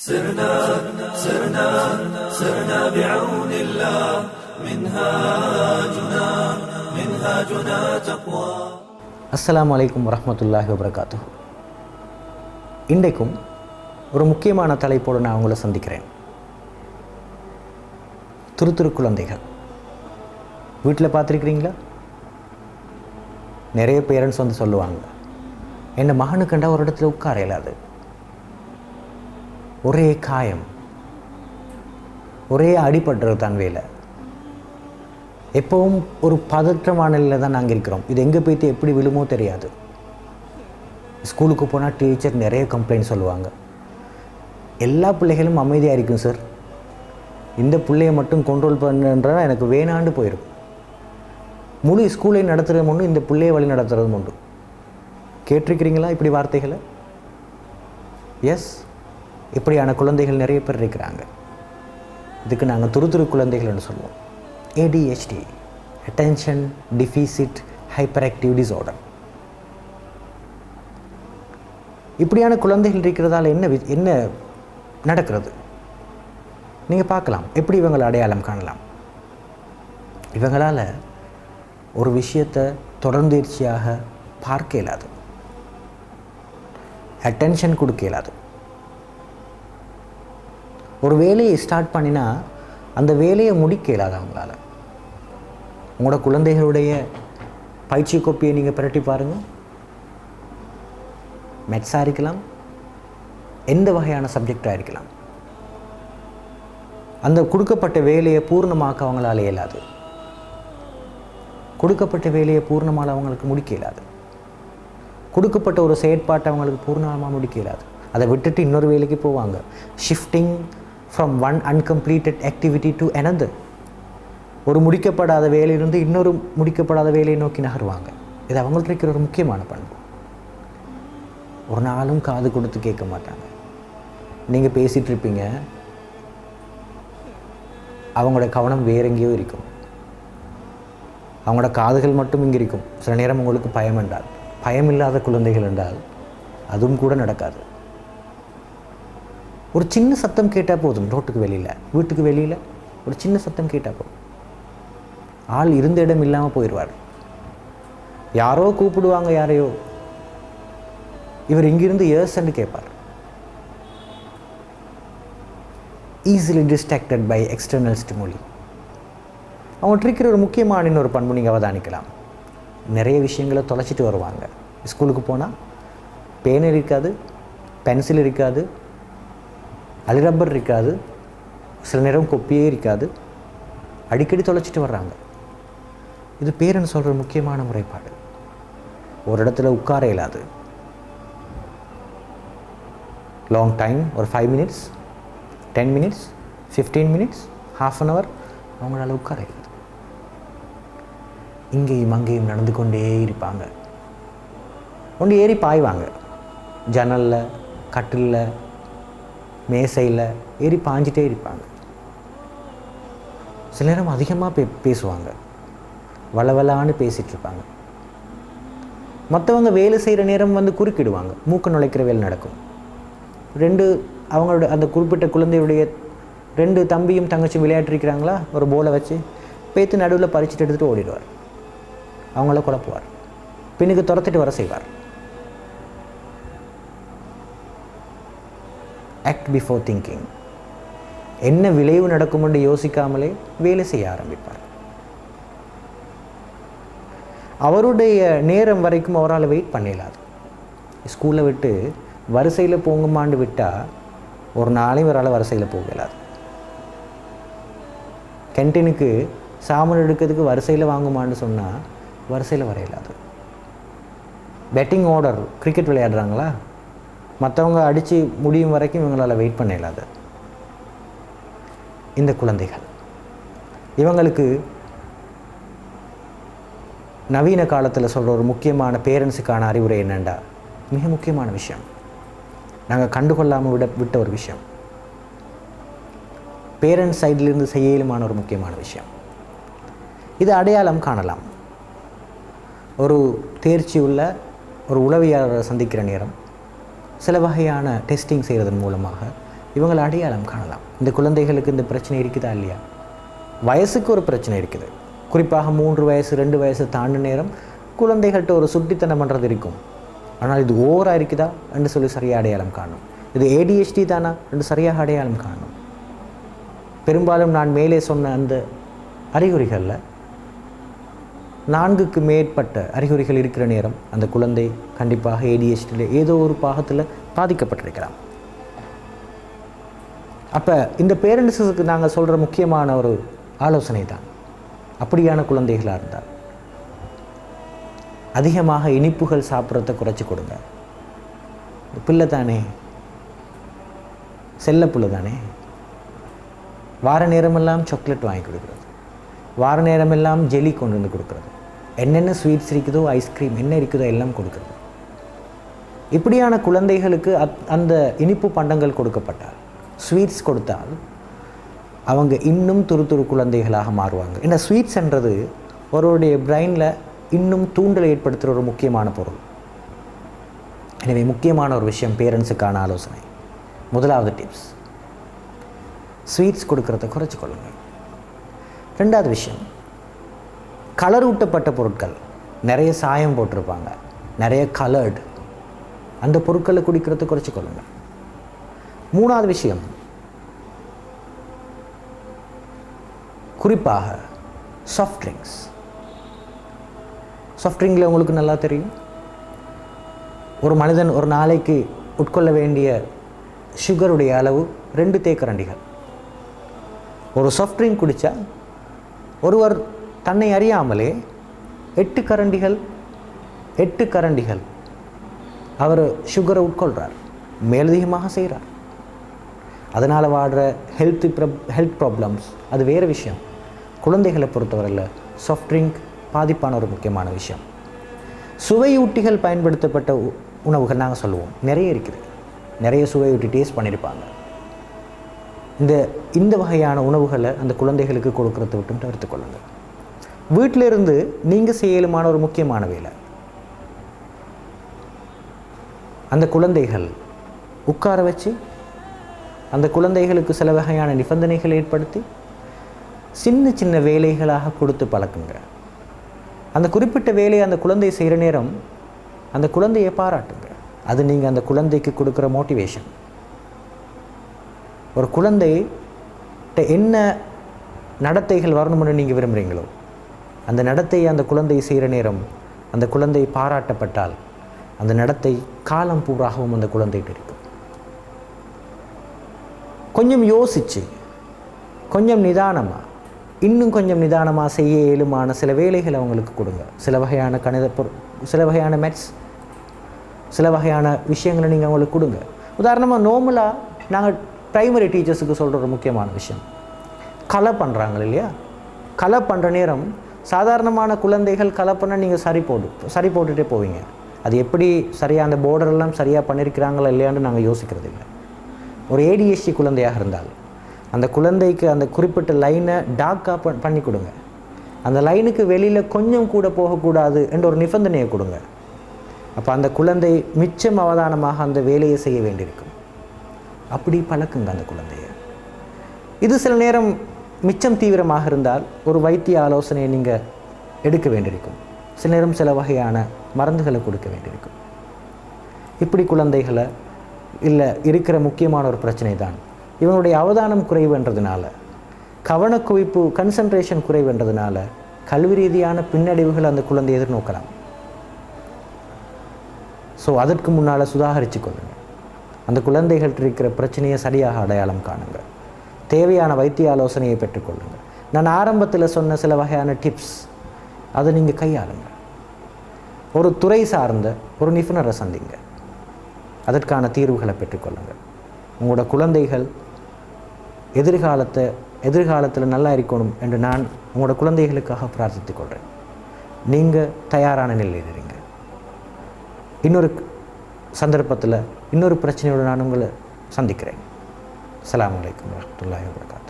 سرنا سرنا سرنا بعون الله منهاجنا منهاجنا تقوى அஸ்ஸலாமு அலைக்கும் வரஹ்மத்துல்லாஹி வபரகாத்து இன்றைக்கும் ஒரு முக்கியமான தலைப்போடு நான் உங்களை சந்திக்கிறேன் துரு துரு குழந்தைகள் வீட்டில் பார்த்துருக்கிறீங்களா நிறைய பேரண்ட்ஸ் வந்து சொல்லுவாங்க என்ன மகனுக்கண்டா ஒரு இடத்துல உட்கார இயலாது ஒரே காயம். ஒரே அடிப்பட்டது தான் வேலை. எப்பவும் ஒரு பதற்றமான நிலையில் தான் நாங்கள் இருக்கிறோம். இது எங்கே போய்த்து எப்படி விழுமோ தெரியாது. ஸ்கூலுக்கு போனால் டீச்சர் நிறைய கம்ப்ளைண்ட் சொல்லுவாங்க. எல்லா பிள்ளைகளும் அமைதியாக இருக்கும் சார் இந்த பிள்ளையை மட்டும் கண்ட்ரோல் பண்ணுன்றா எனக்கு வேணாண்டு போயிடும் முழு ஸ்கூலை நடத்துகிறதும் உண்டு இந்த பிள்ளையை வழி நடத்துகிறதும் உண்டு. கேட்டிருக்கிறீங்களா இப்படி வார்த்தைகளை? எஸ் இப்படியான குழந்தைகள் நிறைய பேர் இருக்கிறாங்க. இதுக்கு நாங்கள் துரு துரு குழந்தைகள்னு சொல்லுவோம். ADHD attention deficit hyper active disorder இப்படியான குழந்தைகள் இருக்கிறதால என்ன வி- என்ன நடக்கிறது? நீங்கள் பார்க்கலாம். எப்படி இவங்களை அடையாளம் காணலாம்? இவங்களால் ஒரு விஷயத்தை தொடர்ந்தேர்ச்சியாக பார்க்க இயலாது. அட்டென்ஷன் கொடுக்க இயலாது. ஒரு வேலையை ஸ்டார்ட் பண்ணினா அந்த வேலையை முடிக்க இயலாது அவங்களால. உங்களோட குழந்தைகளுடைய பயிற்சி கோப்பியை நீங்கள் பிரட்டி பாருங்கள் மெட்ஸாக இருக்கலாம். எந்த வகையான சப்ஜெக்டாக இருக்கலாம். அந்த கொடுக்கப்பட்ட வேலையை பூர்ணமாக்க அவங்களால இயலாது. கொடுக்கப்பட்ட வேலையை பூர்ணமாக அவங்களுக்கு முடிக்க இயலாது. கொடுக்கப்பட்ட ஒரு செயற்பாட்டை அவங்களுக்கு பூர்ணமாக முடிக்க இயலாது. அதை விட்டுட்டு இன்னொரு வேலைக்கு போவாங்க. Shifting from one uncompleted activity to another. ஒரு முடிக்கப்படாத வேலையிலிருந்து இன்னொரு முடிக்கப்படாத வேலையை நோக்கி நகருவாங்க. இது அவங்கள்ட்ட இருக்கிற ஒரு முக்கியமான பண்பு. ஒரு நாளும் காது கொடுத்து கேட்க மாட்டாங்க. நீங்கள் பேசிகிட்டு இருப்பீங்க. அவங்களோட கவனம் வேற எங்கேயோ இருக்கும். அவங்களோட காதுகள் மட்டும் இங்கே இருக்கும். சில நேரம் உங்களுக்கு பயம் என்றால் பயம் இல்லாத குழந்தைகள் என்றால் அதுவும் கூட நடக்காது. ஒரு சின்ன சத்தம் கேட்டால் போதும். ரோட்டுக்கு வெளியில். வீட்டுக்கு வெளியில் ஒரு சின்ன சத்தம் கேட்டால் போதும். ஆள் இருந்த இடம் இல்லாமல் போயிடுவார் யாரோ கூப்பிடுவாங்க யாரையோ. இவர் இங்கிருந்து ஏர்ஸ்ன்னு கேட்பார். Easily distracted by external stimuli அவங்கள்ட்ட இருக்கிற ஒரு முக்கியமான இன்னொரு பண்பு நீங்கள் அவதானிக்கலாம். நிறைய விஷயங்களை தொலைச்சிட்டு வருவாங்க. ஸ்கூலுக்கு போனால் பேன் இருக்காது பென்சில் இருக்காது அலிரப்பர் இருக்காது. சில நேரம் கொப்பியே இருக்காது. அடிக்கடி தொலைச்சிட்டு வர்றாங்க. இது பேரன் சொல்கிற முக்கியமான முறைப்பாடு. ஒரு இடத்துல உட்கார இயலாது. லாங் டைம் ஒரு five minutes ten minutes fifteen minutes half an hour அவங்களால உட்கார இயலாது. இங்கேயும் அங்கேயும் நடந்து கொண்டே இருப்பாங்க. கொண்டு ஏறி பாய்வாங்க. ஜன்னலில் கட்டிலில் மேசையில் ஏறி பாஞ்சிட்டே இருப்பாங்க. சில நேரம் அதிகமாக பே பேசுவாங்க. வளவலான்னு பேசிகிட்டு இருப்பாங்க. மற்றவங்க வேலை செய்கிற நேரம் வந்து குறுக்கிடுவாங்க. மூக்க நுழைக்கிற வேலை நடக்கும். ரெண்டு அவங்களோட அந்த குறிப்பிட்ட குழந்தையுடைய ரெண்டு தம்பியும் தங்கச்சியும் விளையாட்டுருக்கிறாங்களா ஒரு போலை வச்சு பேத்து நடுவில் பறிச்சுட்டு எடுத்துகிட்டு ஓடிடுவார். அவங்கள குழப்புவார். பின்னுக்கு துரத்திட்டு வர செய்வார். ஆக்ட் பிஃபோர் திங்கிங் என்ன விளைவு நடக்கும் என்று யோசிக்காமலே வேலை செய்ய ஆரம்பிப்பார். அவருடைய நேரம் வரைக்கும் அவரால் வெயிட் பண்ணிடலாது ஸ்கூலை விட்டு வரிசையில் போங்குமாண்டு விட்டால் ஒரு நாளையும் இவரால் வரிசையில் போக இயலாது கேன்டீனுக்கு சாமான் எடுக்கிறதுக்கு வரிசையில் வாங்குமான்னு சொன்னால் வரிசையில் வர இயலாது பெட்டிங் ஆர்டர் கிரிக்கெட் விளையாடுறாங்களா? மற்றவங்க அடித்து முடியும் வரைக்கும் இவங்களால் வெயிட் பண்ண இயலாது. இந்த குழந்தைகள். இவங்களுக்கு நவீன காலத்தில் சொல்கிற ஒரு முக்கியமான பேரண்ட்ஸுக்கான அறிவுரை என்னெண்டா? மிக முக்கியமான விஷயம். நாங்கள் கண்டுகொள்ளாமல் விட விட்ட ஒரு விஷயம். பேரண்ட்ஸ் சைட்லேருந்து செய்யலுமான ஒரு முக்கியமான விஷயம். இது அடையாளம் காணலாம். ஒரு தேர்ச்சி உள்ள ஒரு உளவியாளரை சந்திக்கிற நேரம். சில வகையான டெஸ்டிங் செய்கிறதன் மூலமாக இவங்களை அடையாளம் காணலாம். இந்த குழந்தைகளுக்கு இந்த பிரச்சனை இருக்குதா இல்லையா? வயசுக்கு ஒரு பிரச்சனை இருக்குது. குறிப்பாக மூன்று வயசு ரெண்டு வயசு தாண்டு நேரம் குழந்தைகள்கிட்ட ஒரு சுட்டித்தனம் பண்ணுறது இருக்கும். ஆனால் இது ஓவராக இருக்குதா என்று சொல்லி சரியாக அடையாளம் காணும். இது ஏடிஹெச்டி தானா என்று சரியாக அடையாளம் காணும். பெரும்பாலும் நான் மேலே சொன்ன அந்த அறிகுறிகளில் நான்குக்கு மேற்பட்ட அறிகுறிகள் இருக்கிற நேரம் அந்த குழந்தை கண்டிப்பாக ஏடிஹெச்டியில் ஏதோ ஒரு பாகத்தில் பாதிக்கப்பட்டிருக்கலாம் அப்போ இந்த பேரண்ட்ஸுக்கு நாங்கள் சொல்கிற முக்கியமான ஒரு ஆலோசனை தான் அப்படியான குழந்தைகளாக இருந்தால் அதிகமாக இனிப்புகள் சாப்பிட்றத குறைச்சி கொடுங்க. இந்த பிள்ளை தானே? செல்ல பிள்ளை தானே? வார நேரமெல்லாம் சாக்லேட் வாங்கி கொடுக்குறது. வார நேரமெல்லாம் ஜெலி கொண்டு வந்து கொடுக்குறது. என்னென்ன ஸ்வீட்ஸ் இருக்குதோ ஐஸ்கிரீம் என்ன இருக்குதோ எல்லாம் கொடுக்குறது. இப்படியான குழந்தைகளுக்கு அத் அந்த இனிப்பு பண்டங்கள் கொடுக்கப்பட்டால் ஸ்வீட்ஸ் கொடுத்தால் அவங்க இன்னும் துரு துரு குழந்தைகளாக மாறுவாங்க. ஏன்னா ஸ்வீட்ஸ்ன்றது ஒருவருடைய பிரெயினில் இன்னும் தூண்டலை ஏற்படுத்துகிற ஒரு முக்கியமான பொருள். எனவே முக்கியமான ஒரு விஷயம் பேரண்ட்ஸுக்கான ஆலோசனை. முதலாவது டிப்ஸ் ஸ்வீட்ஸ் கொடுக்கறத குறைச்சி கொள்ளுங்கள் ரெண்டாவது விஷயம். கலர் ஊட்டப்பட்ட பொருட்கள். நிறைய சாயம் போட்டிருப்பாங்க. நிறைய கலர்டு அந்த பொருட்களை குடிக்கிறத குறைச்சிக்கொள்ளுங்க மூணாவது விஷயம். குறிப்பாக சாஃப்ட் ட்ரிங்க்ஸ் சாஃப்ட் ட்ரிங்கில் உங்களுக்கு நல்லா தெரியும். ஒரு மனிதன் ஒரு நாளைக்கு உட்கொள்ள வேண்டிய சுகருடைய அளவு ரெண்டு தேக்கரண்டிகள். ஒரு சாஃப்ட் ட்ரிங்க் குடித்தா ஒருவர் தன்னை அறியாமலே எட்டு கரண்டிகள் எட்டு கரண்டிகள். அவர் சுகரை உட்கொள்கிறார் மேலதிகமாக செய்கிறார். அதனால் வாடுற ஹெல்த் ஹெல்த் ப்ராப்ளம்ஸ் அது வேறு விஷயம். குழந்தைகளை பொறுத்தவரையில் சாஃப்ட் ட்ரிங்க் பாதிப்பான ஒரு முக்கியமான விஷயம். சுவையூட்டிகள் பயன்படுத்தப்பட்ட உ- உணவுகள் நாங்கள் சொல்லுவோம். நிறைய இருக்குது. நிறைய சுவையூட்டி டேஸ்ட் பண்ணியிருப்பாங்க. இந்த இந்த வகையான உணவுகளை அந்த குழந்தைகளுக்கு கொடுக்கறத விட்டு தவிர்த்து கொள்ளுங்கள். வீட்டிலிருந்து நீங்கள் செய்யலுமான ஒரு முக்கியமான வேலை. அந்த குழந்தைகள் உட்கார வச்சு அந்த குழந்தைகளுக்கு சில வகையான நிபந்தனைகள் ஏற்படுத்தி சின்ன சின்ன வேலைகளாக கொடுத்து பழக்குங்க. அந்த குறிப்பிட்ட வேலையை அந்த குழந்தை செய்கிற நேரம் அந்த குழந்தையை பாராட்டுங்க. அது நீங்கள் அந்த குழந்தைக்கு கொடுக்குற மோட்டிவேஷன் ஒரு குழந்தை என்ன நடத்தைகள் வரணும்னு நீங்கள் விரும்புகிறீங்களோ அந்த நடத்தையை அந்த குழந்தை செய்கிற நேரம் அந்த குழந்தை பாராட்டப்பட்டால் அந்த நடத்தை காலம் பூராகவும் அந்த குழந்தைகிட்ட இருக்கும் கொஞ்சம் யோசித்து கொஞ்சம் நிதானமாக இன்னும் கொஞ்சம் நிதானமாக செய்ய இயலுமான சில வேலைகளை அவங்களுக்கு கொடுங்க. சில வகையான கணித பொரு சில வகையான மேத்ஸ் சில வகையான விஷயங்களை நீங்கள் அவங்களுக்கு கொடுங்க. உதாரணமாக நார்மலாக நாங்கள் ப்ரைமரி டீச்சர்ஸுக்கு சொல்கிற ஒரு முக்கியமான விஷயம். கலை பண்ணுறாங்க இல்லையா? கலை பண்ணுற நேரம் சாதாரணமான குழந்தைகள் கலை பண்ண நீங்கள் சரி போடு சரி போட்டுகிட்டே போவீங்க. அது எப்படி சரியாக அந்த போர்டரெல்லாம் எல்லாம் சரியாக பண்ணியிருக்கிறாங்களா இல்லையான்னு நாங்கள் யோசிக்கிறது இல்லை. ஒரு ஏடிஎஸ்டி குழந்தையாக இருந்தால் அந்த குழந்தைக்கு அந்த குறிப்பிட்ட லைனை டார்க்காக பண்ணி கொடுங்க. அந்த லைனுக்கு வெளியில் கொஞ்சம் கூட போகக்கூடாது என்ற ஒரு நிபந்தனையை கொடுங்க. அப்போ அந்த குழந்தை மிச்சம் அவதானமாக அந்த வேலையை செய்ய வேண்டியிருக்கும். அப்படி பழக்குங்க அந்த குழந்தைய. இது சில நேரம் மிச்சம் தீவிரமாக இருந்தால் ஒரு வைத்திய ஆலோசனையை நீங்கள் எடுக்க வேண்டியிருக்கும். சில நேரம் சில வகையான மருந்துகளை கொடுக்க வேண்டியிருக்கும். இப்படி குழந்தைகளை இல்லை இருக்கிற முக்கியமான ஒரு பிரச்சனை தான். இவனுடைய அவதானம் குறைவுன்றதுனால கவனக்குவிப்பு கன்சன்ட்ரேஷன் குறைவுன்றதுனால கல்வி ரீதியான பின்னடைவுகள் அந்த குழந்தை எதிர்நோக்கலாம். ஸோ அதற்கு முன்னால் சுதாகரித்து கொள்ளுங்கள் அந்த குழந்தைகள் இருக்கிற பிரச்சனையை சரியாக அடையாளம் காணுங்க. தேவையான வைத்திய ஆலோசனையை பெற்றுக்கொள்ளுங்கள் நான் ஆரம்பத்தில் சொன்ன சில வகையான டிப்ஸ் அதை நீங்கள் கையாளுங்க. ஒரு துறை சார்ந்த ஒரு நிபுணரை சந்திங்க. அதற்கான தீர்வுகளை பெற்றுக்கொள்ளுங்கள் உங்களோட குழந்தைகள் எதிர்காலத்தை எதிர்காலத்தில் நல்லா இருக்கணும் என்று நான் உங்களோட குழந்தைகளுக்காக பிரார்த்தித்துக் கொள்கிறேன் நீங்கள் தயாரான நிலையில் இருங்க. இன்னொரு சந்தர்ப்பத்தில் இன்னொரு பிரச்சனையோடு நான் உங்களை சந்திக்கிறேன். அலாம் வலைக்கம் வரஹ்மத்துல்லாஹி வபரகாத்துஹு